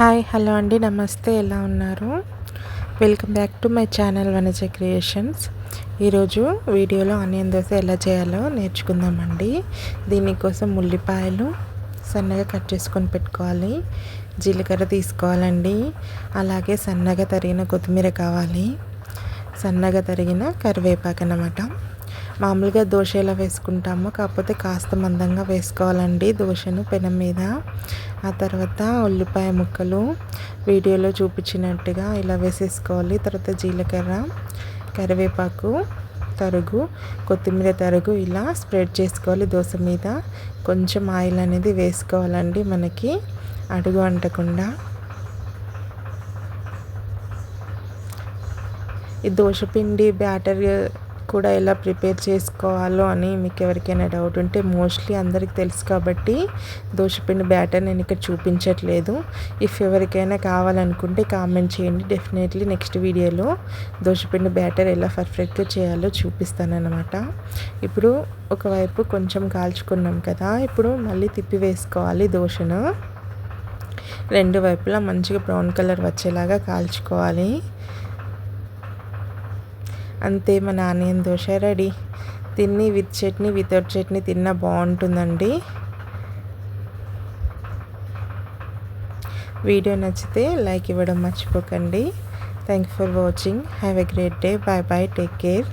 Hi hello అండి నమస్తే ఎలా ఉన్నారు? Welcome back to my channel Vanaja creations. ఈరోజు వీడియోలో ఆనియన్ దోశ ఎలా చేయాలో నేర్చుకుందామండి. దీనికోసం ఉల్లిపాయలు సన్నగా కట్ చేసుకొని పెట్టుకోవాలి. జీలకర్ర తీసుకోవాలండి. అలాగే సన్నగా తరిగిన కొత్తిమీర కావాలి. సన్నగా తరిగిన కరివేపాకు అన్నమాట. మామూలుగా దోశ ఎలా వేసుకుంటామో కాకపోతే కాస్త మందంగా వేసుకోవాలండి దోశను పెనం మీద. ఆ తర్వాత ఉల్లిపాయ ముక్కలు వీడియోలో చూపించినట్టుగా ఇలా వేసేసుకోవాలి. తర్వాత జీలకర్ర కరివేపాకు తరుగు కొత్తిమీర తరుగు ఇలా స్ప్రెడ్ చేసుకోవాలి. దోశ మీద కొంచెం ఆయిల్ అనేది వేసుకోవాలండి మనకి. అడుగు అంటకుండా. ఈ దోశపిండి బ్యాటర్ కూడా ఎలా ప్రిపేర్ చేసుకోవాలో అని మీకు ఎవరికైనా డౌట్ ఉంటే మోస్ట్లీ అందరికి తెలుసు కాబట్టి దోశపిండి బ్యాటర్ నేను ఇక్కడ చూపించట్లేదు. ఇఫ్ ఎవరికైనా కావాలనుకుంటే కామెంట్ చేయండి. డెఫినెట్లీ నెక్స్ట్ వీడియోలో దోశపిండి బ్యాటర్ ఎలా పర్ఫెక్ట్గా చేయాలో చూపిస్తానమాట ఇప్పుడు ఒకవైపు కొంచెం కాల్చుకున్నాం కదా. ఇప్పుడు మళ్ళీ తిప్పి వేసుకోవాలి దోశను. రెండు వైపులా మంచిగా బ్రౌన్ కలర్ వచ్చేలాగా కాల్చుకోవాలి. అంతే మన ఆనియన్ దోశ రెడీ. తిని విత్ చట్నీ వితౌట్ చట్నీ తిన్నా బాగుంటుందండి. వీడియో నచ్చితే లైక్ ఇవ్వడం మర్చిపోకండి. Thank for watching have a great day bye bye take care